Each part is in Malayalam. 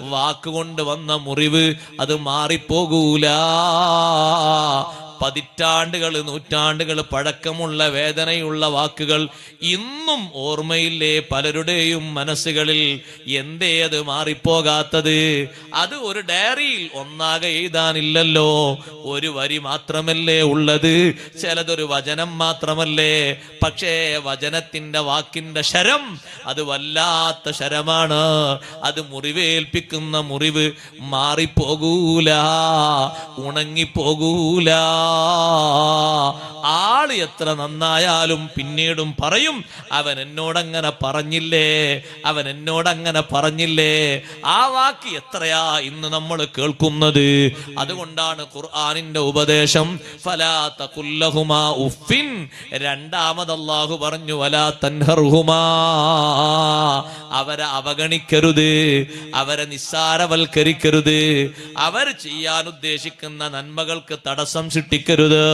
വാക്കുകൊണ്ട് വന്ന മുറിവ് അത് മാറിപ്പോകൂല. പതിറ്റാണ്ടുകൾ നൂറ്റാണ്ടുകൾ പഴക്കമുള്ള വേദനയുള്ള വാക്കുകൾ ഇന്നും ഓർമ്മയില്ലേ പലരുടെയും മനസ്സുകളിൽ? എന്തേ അത് മാറിപ്പോകാത്തത്? അത് ഒരു ഡയറിയിൽ ഒന്നാകെ എഴുതാനില്ലല്ലോ. ഒരു വരി മാത്രമല്ലേ ഉള്ളത്. ചിലതൊരു വചനം മാത്രമല്ലേ. പക്ഷേ വചനത്തിന്റെ വാക്കിന്റെ ശരം അത് വല്ലാത്ത ശരമാണ്. അത് മുറിവേൽപ്പിക്കുന്ന മുറിവ് മാറിപ്പോകൂല ഉണങ്ങിപ്പോകൂല. আল্লাহ ആൾ എത്ര നന്നായാലും പിന്നീടും പറയും അവൻ എന്നോടങ്ങനെ പറഞ്ഞില്ലേ? അവൻ എന്നോടങ്ങനെ പറഞ്ഞില്ലേ? ആ വാക്ക് എത്രയാ ഇന്ന് നമ്മൾ കേൾക്കുന്നത്? അതുകൊണ്ടാണ് ഖുർആാനിന്റെ ഉപദേശം ഫലാ തഖുല്ലഹുമാ ഉഫിൻ രണ്ടാമത് പറഞ്ഞു വലാ തൻഹർഹുമാ അവരെ അവഗണിക്കരുത് അവരെ നിസ്സാരവൽക്കരിക്കരുത്. അവർ ചെയ്യാൻ ഉദ്ദേശിക്കുന്ന നന്മകൾക്ക് തടസ്സം സൃഷ്ടിക്കരുത്.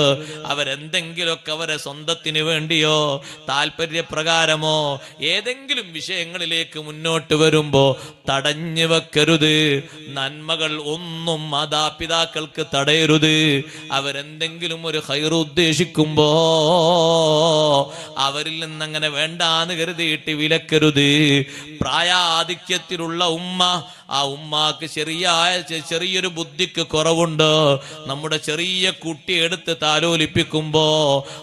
അവരെന്തെങ്കിലുമൊക്കെ അവരെ സ്വന്തത്തിന് വേണ്ടിയോ താല്പര്യപ്രകാരമോ ഏതെങ്കിലും വിഷയങ്ങളിലേക്ക് മുന്നോട്ട് വരുമ്പോ തടഞ്ഞു വെക്കരുത്. നന്മകൾ ഒന്നും മാതാപിതാക്കൾക്ക് തടയരുത്. അവരെന്തെങ്കിലും ഒരു ഹൈർ ഉദ്ദേശിക്കുമ്പോ അവരിൽ നിന്നങ്ങനെ വേണ്ടാന്ന് കരുതിയിട്ട് വിലക്കരുത്. പ്രായാധിക്യത്തിലുള്ള ഉമ്മ ആ ഉമ്മാക്ക് ചെറിയ ചെറിയൊരു ബുദ്ധിക്ക് കുറവുണ്ട്. നമ്മുടെ ചെറിയ കുട്ടി എടുത്ത് താലോലിപ്പിക്കുമ്പോ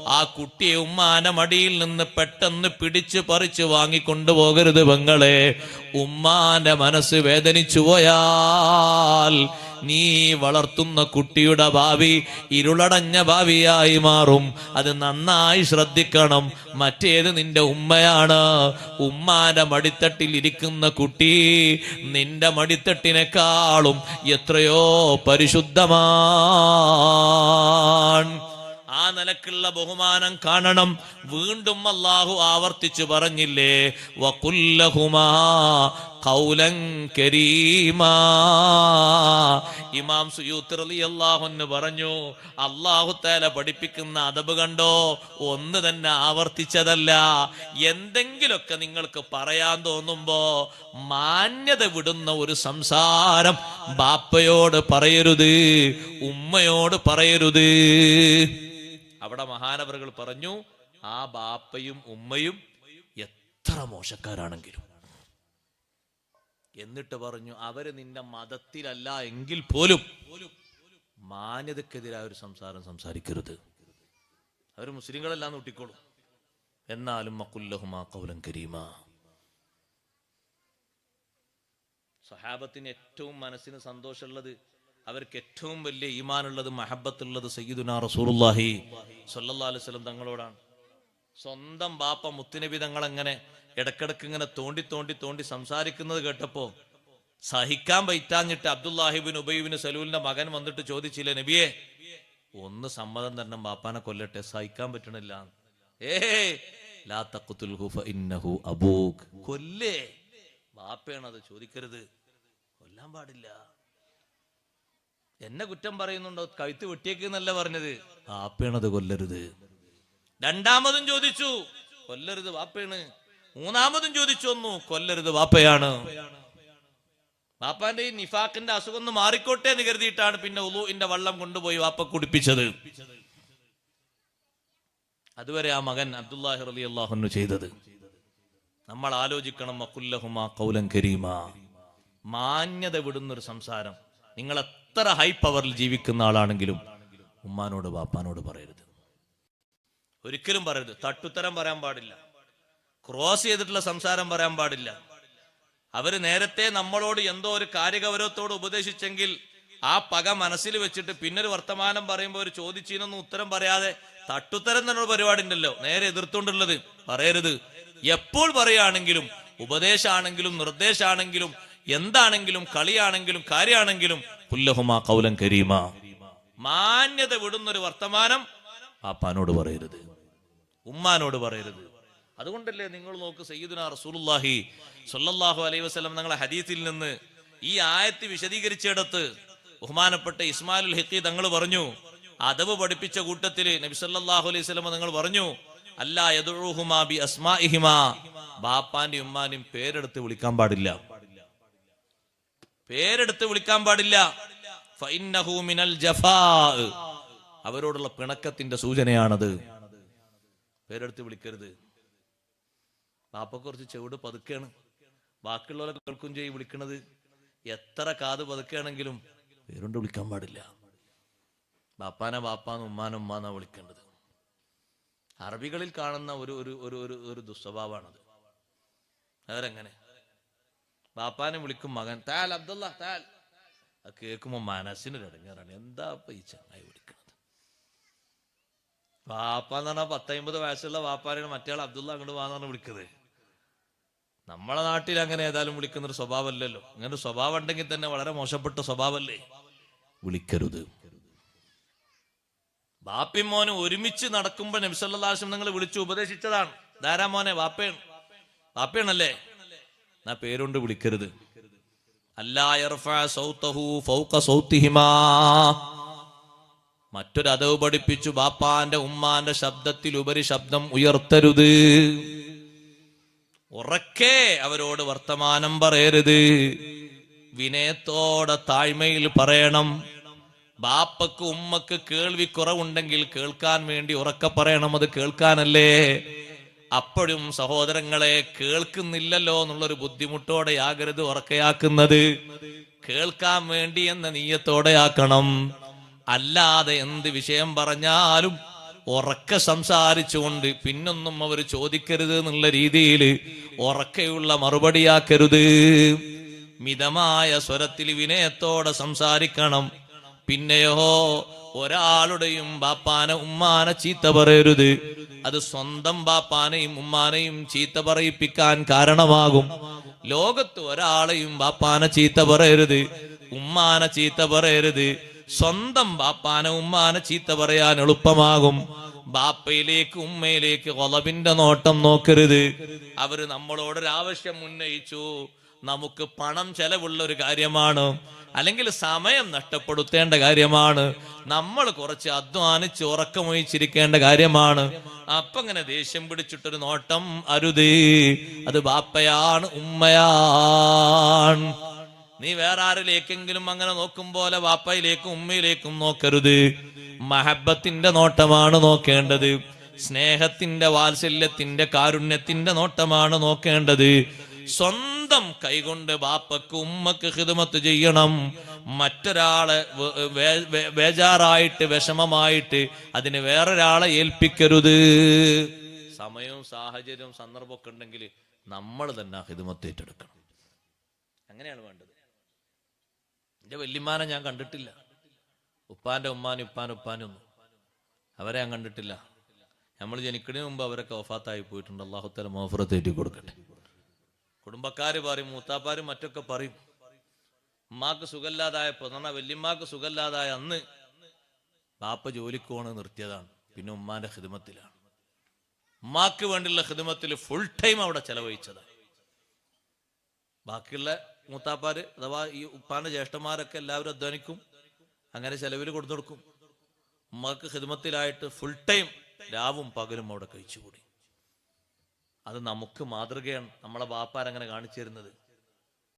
ആ കുട്ടിയെ ഉമ്മാന്റെ മടിയിൽ നിന്ന് പെട്ടെന്ന് പിടിച്ച് പറിച്ച് വാങ്ങിക്കൊണ്ടുപോകരുത് പെങ്ങളെ. ഉമ്മാന്റെ മനസ്സ് വേദനിച്ചു പോയാൽ നീ വളർത്തുന്ന കുട്ടിയുടെ ഭാവി ഇരുളടഞ്ഞ ഭാവിയായി മാറും. അത് നന്നായി ശ്രദ്ധിക്കണം. മറ്റേത് നിന്റെ ഉമ്മയാണ്. ഉമ്മാന്റെ മടിത്തട്ടിൽ ഇരിക്കുന്ന കുട്ടി നിന്റെ മടിത്തട്ടിനെക്കാളും എത്രയോ പരിശുദ്ധമാണ് ആ നിലക്കുള്ള ബഹുമാനം കാണണം. വീണ്ടും അള്ളാഹു ആവർത്തിച്ചു പറഞ്ഞില്ലേ വകുല്ലഹുമാ കൗലൻ കരീമാ. ഇമാം സുയൂത്ത് റളിയല്ലാഹു പറഞ്ഞു അള്ളാഹു തേല പഠിപ്പിക്കുന്ന അതബ് കണ്ടോ? ഒന്ന് തന്നെ ആവർത്തിച്ചതല്ല. എന്തെങ്കിലുമൊക്കെ നിങ്ങൾക്ക് പറയാൻ തോന്നുമ്പോ മാന്യത വിടുന്ന ഒരു സംസാരം ബാപ്പയോട് പറയരുത് ഉമ്മയോട് പറയരുത്. അവിടെ മഹാനവറുകൾ പറഞ്ഞു ആ ബാപ്പയും ഉമ്മയും എത്ര മോശക്കാരാണെങ്കിലും. എന്നിട്ട് പറഞ്ഞു അവർ നിന്റെ മതത്തിലല്ല എങ്കിൽ പോലും മാന്യതക്കെതിരായ ഒരു സംസാരം സംസാരിക്കരുത്. അവർ മുസ്ലിങ്ങളെല്ലാം നോട്ടിക്കോളും. എന്നാലും മക്കുല്ലഹുമാ കൗലം കരീമ. സഹാബത്തിന് ഏറ്റവും മനസ്സിന് സന്തോഷമുള്ളത് അവർക്ക് ഏറ്റവും വലിയ ഈമാനുള്ളത് മഹബത്തുള്ളത് സയ്യിദുന റസൂലുള്ളാഹി സ്വല്ലല്ലാഹു അലൈഹി വസല്ലം തങ്ങളോടാണ്. സ്വന്തം ബാപ്പ മുത്തുനബി തങ്ങളെങ്ങനെ ഇടക്കിടക്ക് ഇങ്ങനെ തോണ്ടി തോണ്ടി തോണ്ടി സംസാരിക്കുന്നത് കേട്ടപ്പോ സഹിക്കാൻ പൈറ്റാഞ്ഞിട്ട് അബ്ദുല്ലാഹിബിൻ ഉബൈബിന് സലൂലിന്റെ മകൻ വന്നിട്ട് ചോദിച്ചില്ല നബിയെ ഒന്ന് സമ്മതം തന്നെ ബാപ്പാനെ കൊല്ലട്ടെ സഹിക്കാൻ പറ്റണില്ല. കൊല്ലേ? ബാപ്പയാണ് അത് ചോദിക്കരുത്. കൊല്ലാൻ പാടില്ല. എന്നെ കുറ്റം പറയുന്നുണ്ടോ? കഴുത്ത് വെട്ടിയേക്കെന്നല്ല പറഞ്ഞത്. ആപ്പേണത് കൊല്ലരുത്. രണ്ടാമതും ചോദിച്ചു കൊല്ലരുത് വാപ്പയാണ്. മൂന്നാമതും ചോദിച്ചു ഒന്നു കൊല്ലരുത് വാപ്പയാണ്. വാപ്പാന്റെ ഈ നിഫാക്കിന്റെ അസുഖം ഒന്ന് മാറിക്കോട്ടെ എന്ന് കരുതിയിട്ടാണ് പിന്നെ ഉലുവിന്റെ വള്ളം കൊണ്ടുപോയി വാപ്പ കുടിപ്പിച്ചത്. അതുവരെ ആ മകൻ അബ്ദുല്ലാഹി റലി അള്ളാഹുന്നു ചെയ്തത്. നമ്മൾ ആലോചിക്കണം മക്കുല്ലഹുമാ കൗലം കരീമ. മാന്യത വിടുന്നൊരു സംസാരം. നിങ്ങൾ എത്ര ഹൈ പവറിൽ ജീവിക്കുന്ന ആളാണെങ്കിലും ഉമ്മാനോട് ബാപ്പാനോട് പറയരുത്. ഒരിക്കലും പറയരുത്. തട്ടുത്തരം പറയാൻ പാടില്ല. ക്രോസ് ചെയ്തിട്ടുള്ള സംസാരം പറയാൻ പാടില്ല. അവർ നേരത്തെ നമ്മളോട് എന്തോ ഒരു കാര്യഗൗരവത്തോട് ഉപദേശിച്ചെങ്കിൽ ആ പക മനസ്സിൽ വെച്ചിട്ട് പിന്നൊരു വർത്തമാനം പറയുമ്പോൾ ഒരു ചോദിച്ചതിനൊന്നും ഉത്തരം പറയാതെ തട്ടുത്തരം തന്നെ പരിപാടി ഉണ്ടല്ലോ നേരെ എതിർത്തുകൊണ്ടുള്ളത് പറയരുത്. എപ്പോൾ പറയുകയാണെങ്കിലും ഉപദേശമാണെങ്കിലും നിർദ്ദേശമാണെങ്കിലും എന്താണെങ്കിലും കളിയാണെങ്കിലും കാര്യമാണെങ്കിലും പുല്ലഹുമാ കൗലം കരീമ. മാന്യത വിടുന്നൊരു വർത്തമാനം പാപ്പാനോട് പറയരുത്. ഉമ്മാനോട് പറയരുത്. അതുകൊണ്ടല്ലേ നിങ്ങൾ നോക്ക് സയ്യിദുന റസൂലുള്ളാഹി സ്വല്ലല്ലാഹു അലൈഹി വസല്ലം നിങ്ങളെ ഹദീസിൽ നിന്ന് ഈ ആയത്ത് വിശദീകരിച്ചിടത്ത് ബഹുമാനപ്പെട്ട ഇസ്മാലുൽ ഹിക്കി തങ്ങൾ പറഞ്ഞു അദബ് പഠിപ്പിച്ച കൂട്ടത്തിൽ നബി സല്ലല്ലാഹു അലൈഹി വസല്ലം നിങ്ങൾ പറഞ്ഞു അല്ലാ യദുഹുമാ ബി അസ്മാഇഹിമാ. ബാപ്പാന്റെയും ഉമ്മാന്റെയും പേരെടുത്ത് വിളിക്കാൻ പാടില്ല. പേരെടുത്ത് വിളിക്കാൻ പാടില്ല. മിനൽ ജഫാ അവരോടുള്ള പിണക്കത്തിന്റെ സൂചനയാണത്. പേരെടുത്ത് വിളിക്കരുത്. പാപ്പ കുറച്ച് ചെവിട് പതുക്കാണ് ബാക്കിയുള്ളവരൊക്കെ കേൾക്കും ചെയ്യും വിളിക്കണത്. എത്ര കാത് പതുക്കുകയാണെങ്കിലും പേരുണ്ട് വിളിക്കാൻ പാടില്ല. ബാപ്പാനെ ബാപ്പാന്ന് ഉമ്മാന ഉമ്മാന്നാ വിളിക്കേണ്ടത്. അറബികളിൽ കാണുന്ന ഒരു ഒരു ഒരു ഒരു ദുസ്വഭാവമാണത്. അവരെങ്ങനെ? ബാപ്പാനെ വിളിക്കും മകൻ. താൽ അബ്ദുള്ള താൽ. അത് കേൾക്കുമ്പോ മനസ്സിനൊരു ഇടങ്ങാറാണ് എന്താ ഇപ്പൊ ഈ ചങ്ങായി വിളിക്കുന്നത് വാപ്പ എന്ന് പറഞ്ഞാൽ പത്തമ്പത് വയസ്സുള്ള വാപ്പാരാണ് മറ്റേ അബ്ദുള്ള അങ്ങോട്ട് വാന്നാണ് വിളിക്കുന്നത് നമ്മളെ നാട്ടിൽ അങ്ങനെ ഏതായാലും വിളിക്കുന്ന ഒരു സ്വഭാവമല്ലല്ലോ. അങ്ങനെ ഒരു സ്വഭാവം ഉണ്ടെങ്കിൽ തന്നെ വളരെ മോശപ്പെട്ട സ്വഭാവമല്ലേ? വിളിക്കരുത്. ബാപ്പി മോനെ ഒരുമിച്ച് നടക്കുമ്പോൾ നബിസല്ലാശം നിങ്ങൾ വിളിച്ചു ഉപദേശിച്ചതാണ്. ധാരാ മോനെ? വാപ്പയാണ് വാപ്പയാണല്ലേ എന്നാ പേരുകൊണ്ട് വിളിക്കരുത്. മറ്റൊരു അതവ് പഠിപ്പിച്ചു ബാപ്പാന്റെ ഉമ്മാന്റെ ശബ്ദത്തിൽ ഉപരി ശബ്ദം ഉയർത്തരുത്. ഉറക്കെ അവരോട് വർത്തമാനം പറയരുത്. വിനയത്തോടെ താഴ്മയിൽ പറയണം. ബാപ്പക്ക് ഉമ്മക്ക് കേൾവി കുറവുണ്ടെങ്കിൽ കേൾക്കാൻ വേണ്ടി ഉറക്കെ പറയണം. അത് കേൾക്കാനല്ലേ? അപ്പോഴും സഹോദരങ്ങളെ കേൾക്കുന്നില്ലല്ലോ എന്നുള്ളൊരു ബുദ്ധിമുട്ടോടെ ആകരുത് ഉറക്കയാക്കുന്നത്. കേൾക്കാൻ വേണ്ടി എന്ന നീയത്തോടെ ആക്കണം അല്ലാതെ എന്ത് വിഷയം പറഞ്ഞാലും ഉറക്ക സംസാരിച്ചുകൊണ്ട് പിന്നൊന്നും അവർ ചോദിക്കരുത് എന്നുള്ള രീതിയിൽ ഉറക്കെയുള്ള മറുപടിയാക്കരുത്. മിതമായ സ്വരത്തിൽ വിനയത്തോടെ സംസാരിക്കണം. പിന്നെയോ ഒരാളുടെയും ബാപ്പാന ഉമ്മാനെ ചീത്ത പറയരുത്. അത് സ്വന്തം ബാപ്പാനെയും ഉമ്മാനെയും ചീത്ത പറയിപ്പിക്കാൻ കാരണമാകും. ലോകത്ത് ഒരാളെയും ബാപ്പാന ചീത്ത പറയരുത് ഉമ്മാന ചീത്ത പറയരുത്. സ്വന്തം ബാപ്പാന ഉമ്മാനെ ചീത്ത പറയാൻ എളുപ്പമാകും. ബാപ്പയിലേക്ക് ഉമ്മയിലേക്ക് കൊലവിന്റെ നോട്ടം നോക്കരുത്. അവർ നമ്മളോടൊരാവശ്യം ഉന്നയിച്ചു. നമുക്ക് പണം ചെലവുള്ള ഒരു കാര്യമാണ്. അല്ലെങ്കിൽ സമയം നഷ്ടപ്പെടുത്തേണ്ട കാര്യമാണ്. നമ്മൾ കുറച്ച് അധ്വാനിച്ച് ഉറക്കമൊഴിച്ചിരിക്കേണ്ട കാര്യമാണ്. അപ്പൊ ഇങ്ങനെ ദേഷ്യം പിടിച്ചിട്ടൊരു നോട്ടം അരുതേ. അത് ബാപ്പയാണ് ഉമ്മയാണ്. നീ വേറെ ആരിലേക്കെങ്കിലും അങ്ങനെ നോക്കും പോലെ വാപ്പയിലേക്കും ഉമ്മയിലേക്കും നോക്കരുത്. മഹബത്തിന്റെ നോട്ടമാണ് നോക്കേണ്ടത്. സ്നേഹത്തിന്റെ വാത്സല്യത്തിന്റെ കാരുണ്യത്തിന്റെ നോട്ടമാണ് നോക്കേണ്ടത്. സ്വന്തം കൈകൊണ്ട് ബാപ്പക്ക് ഉമ്മക്ക് ഹിതമത്ത് ചെയ്യണം. മറ്റൊരാളെ ബേജാറായിട്ട് വിഷമമായിട്ട് അതിന് വേറൊരാളെ ഏൽപ്പിക്കരുത്. സമയവും സാഹചര്യവും സന്ദർഭമൊക്കെ ഉണ്ടെങ്കിൽ നമ്മൾ തന്നെ ഹിതമത്ത് ഏറ്റെടുക്കണം. അങ്ങനെയാണ് വേണ്ടത്. എന്റെ വല്യമാനെ ഞാൻ കണ്ടിട്ടില്ല. ഉപ്പാന്റെ ഉമ്മാനും ഉപ്പാൻ ഉപ്പാനും അവരെ ഞാൻ കണ്ടിട്ടില്ല. നമ്മൾ ജനിക്കുന്നതിന് മുമ്പ് അവരൊക്കെ ഒഫാത്തായി പോയിട്ടുണ്ട്. അള്ളാഹുത്തല മോഫറത്ത് ഏറ്റി കൊടുക്കട്ടെ കുടുംബക്കാര് പറയും മൂത്താപ്പാരും മറ്റൊക്കെ പറയും. ഉമ്മാക്ക് സുഖമില്ലാതായപ്പോ എന്ന് വല്യമ്മാക്ക് സുഖമില്ലാതായ അന്ന് ബാപ്പ ജോലിക്ക് പോണ് നിർത്തിയതാണ്. പിന്നെ ഉമ്മാന്റെ ഹിദമത്തിലാണ് ഉമ്മാക്ക് വേണ്ടിയുള്ള ഹിദമത്തിൽ ഫുൾ ടൈം അവിടെ ചെലവഴിച്ചതാണ്. ബാക്കിയുള്ള മൂത്താപ്പാര് അഥവാ ഈ ഉപ്പാന്റെ ജ്യേഷ്ഠന്മാരൊക്കെ എല്ലാവരും അധ്വാനിക്കും അങ്ങനെ ചെലവിൽ കൊടുത്തു കൊടുക്കും. ഉമ്മക്ക് ഹിദമത്തിലായിട്ട് ഫുൾ ടൈം രാവും പകലും അവിടെ കഴിച്ചുകൂടി. അത് നമുക്ക് മാതൃകയാണ്. നമ്മളെ ബാപ്പാരങ്ങനെ കാണിച്ചു തരുന്നത്.